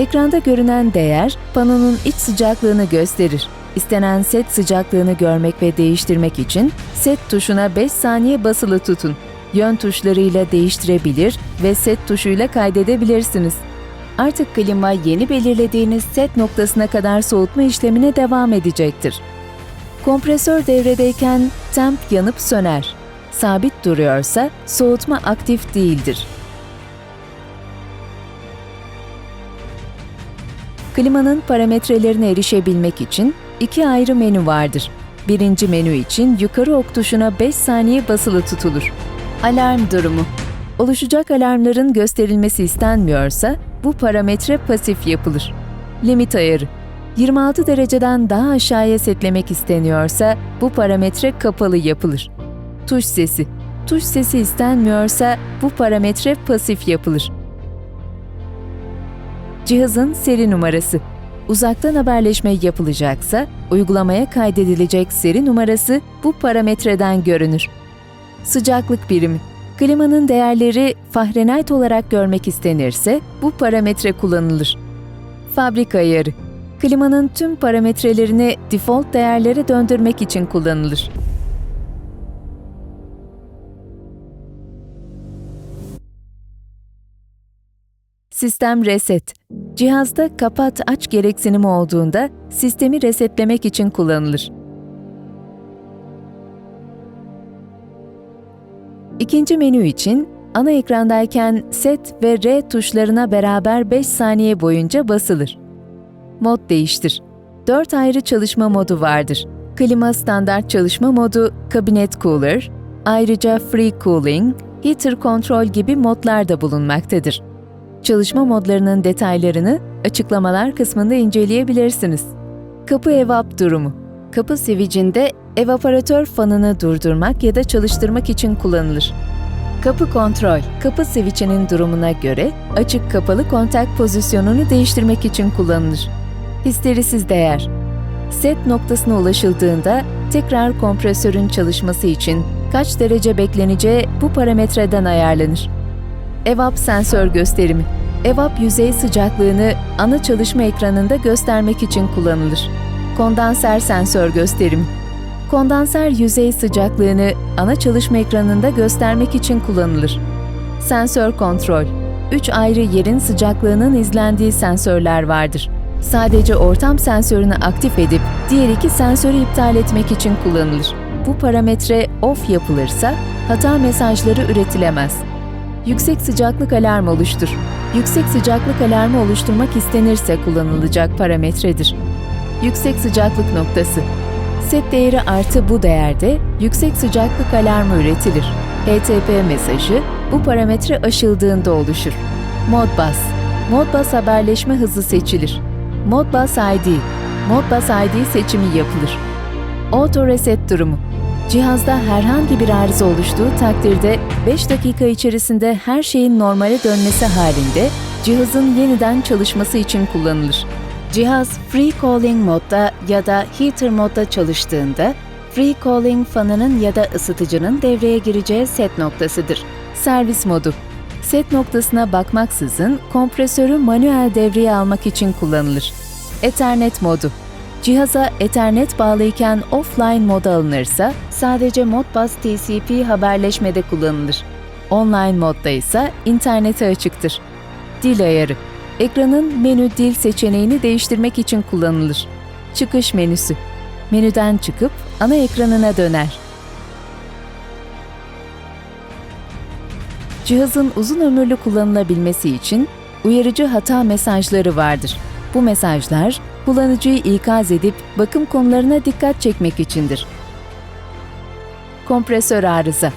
Ekranda görünen değer panonun iç sıcaklığını gösterir. İstenen set sıcaklığını görmek ve değiştirmek için set tuşuna 5 saniye basılı tutun. Yön tuşlarıyla değiştirebilir ve set tuşuyla kaydedebilirsiniz. Artık klima yeni belirlediğiniz set noktasına kadar soğutma işlemine devam edecektir. Kompresör devredeyken temp yanıp söner. Sabit duruyorsa soğutma aktif değildir. Klimanın parametrelerine erişebilmek için iki ayrı menü vardır. Birinci menü için yukarı ok tuşuna 5 saniye basılı tutulur. Alarm durumu. Oluşacak alarmların gösterilmesi istenmiyorsa bu parametre pasif yapılır. Limit ayarı. 26 dereceden daha aşağıya setlemek isteniyorsa bu parametre kapalı yapılır. Tuş sesi. Tuş sesi istenmiyorsa bu parametre pasif yapılır. Cihazın seri numarası. Uzaktan haberleşme yapılacaksa uygulamaya kaydedilecek seri numarası bu parametreden görünür. Sıcaklık birimi. Klimanın değerleri Fahrenheit olarak görmek istenirse bu parametre kullanılır. Fabrika ayarı. Klimanın tüm parametrelerini default değerlere döndürmek için kullanılır. Sistem reset. Cihazda kapat aç gereksinimi olduğunda sistemi resetlemek için kullanılır. İkinci menü için ana ekrandayken set ve R tuşlarına beraber 5 saniye boyunca basılır. Mod değiştir. 4 ayrı çalışma modu vardır. Klima standart çalışma modu, Cabinet Cooler, ayrıca Free Cooling, Heater Control gibi modlar da bulunmaktadır. Çalışma modlarının detaylarını açıklamalar kısmında inceleyebilirsiniz. Kapı evap durumu. Kapı switch'inde evaporatör fanını durdurmak ya da çalıştırmak için kullanılır. Kapı kontrol. Kapı switch'inin durumuna göre açık kapalı kontak pozisyonunu değiştirmek için kullanılır. Histerisiz değer. Set noktasına ulaşıldığında tekrar kompresörün çalışması için kaç derece bekleneceği bu parametreden ayarlanır. EVAP sensör gösterimi. EVAP yüzey sıcaklığını ana çalışma ekranında göstermek için kullanılır. Kondanser sensör gösterimi. Kondanser yüzey sıcaklığını ana çalışma ekranında göstermek için kullanılır. Sensör kontrol. Üç ayrı yerin sıcaklığının izlendiği sensörler vardır. Sadece ortam sensörünü aktif edip diğer iki sensörü iptal etmek için kullanılır. Bu parametre off yapılırsa hata mesajları üretilemez. Yüksek sıcaklık alarm oluştur. Yüksek sıcaklık alarmı oluşturmak istenirse kullanılacak parametredir. Yüksek sıcaklık noktası. Set değeri artı bu değerde yüksek sıcaklık alarmı üretilir. HTTP mesajı bu parametre aşıldığında oluşur. Modbus. Modbus haberleşme hızı seçilir. Modbus ID. Modbus ID seçimi yapılır. Auto reset durumu. Cihazda herhangi bir arıza oluştuğu takdirde 5 dakika içerisinde her şeyin normale dönmesi halinde cihazın yeniden çalışması için kullanılır. Cihaz Free Cooling modda ya da Heater modda çalıştığında Free Cooling fanının ya da ısıtıcının devreye gireceği set noktasıdır. Servis modu Set noktasına bakmaksızın kompresörü manuel devreye almak için kullanılır. Ethernet modu Cihaza Ethernet bağlıyken offline moda alınırsa sadece Modbus TCP haberleşmede kullanılır. Online modda ise internete açıktır. Dil ayarı Ekranın menü dil seçeneğini değiştirmek için kullanılır. Çıkış menüsü Menüden çıkıp ana ekranına döner. Cihazın uzun ömürlü kullanılabilmesi için uyarıcı hata mesajları vardır. Bu mesajlar kullanıcıyı ikaz edip bakım konularına dikkat çekmek içindir. Kompresör arıza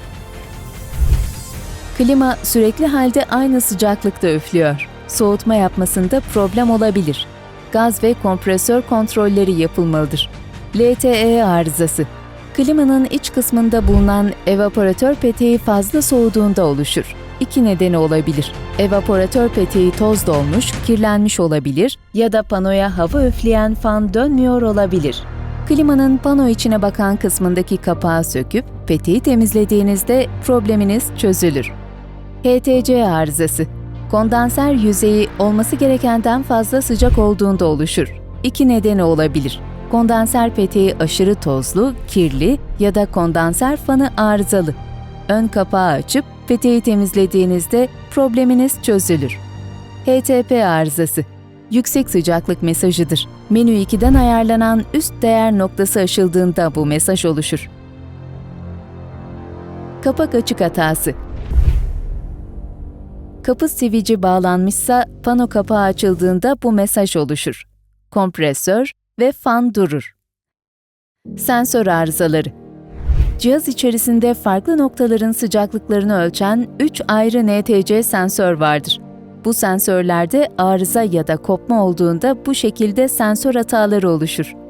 Klima sürekli halde aynı sıcaklıkta üflüyor. Soğutma yapmasında problem olabilir. Gaz ve kompresör kontrolleri yapılmalıdır. LTE arızası Klimanın iç kısmında bulunan evaporatör peteği fazla soğuduğunda oluşur. İki nedeni olabilir. Evaporatör peteği toz dolmuş, kirlenmiş olabilir ya da panoya hava üfleyen fan dönmüyor olabilir. Klimanın pano içine bakan kısmındaki kapağı söküp peteği temizlediğinizde probleminiz çözülür. HTC arızası Kondanser yüzeyi olması gerekenden fazla sıcak olduğunda oluşur. İki nedeni olabilir. Kondanser peteği aşırı tozlu, kirli ya da kondanser fanı arızalı. Ön kapağı açıp peteği temizlediğinizde probleminiz çözülür. HTP arızası Yüksek sıcaklık mesajıdır. Menü 2'den ayarlanan üst değer noktası aşıldığında bu mesaj oluşur. Kapak açık hatası Kapı sivici bağlanmışsa pano kapağı açıldığında bu mesaj oluşur. Kompresör ve fan durur. Sensör arızaları Cihaz içerisinde farklı noktaların sıcaklıklarını ölçen 3 ayrı NTC sensör vardır. Bu sensörlerde arıza ya da kopma olduğunda bu şekilde sensör hataları oluşur.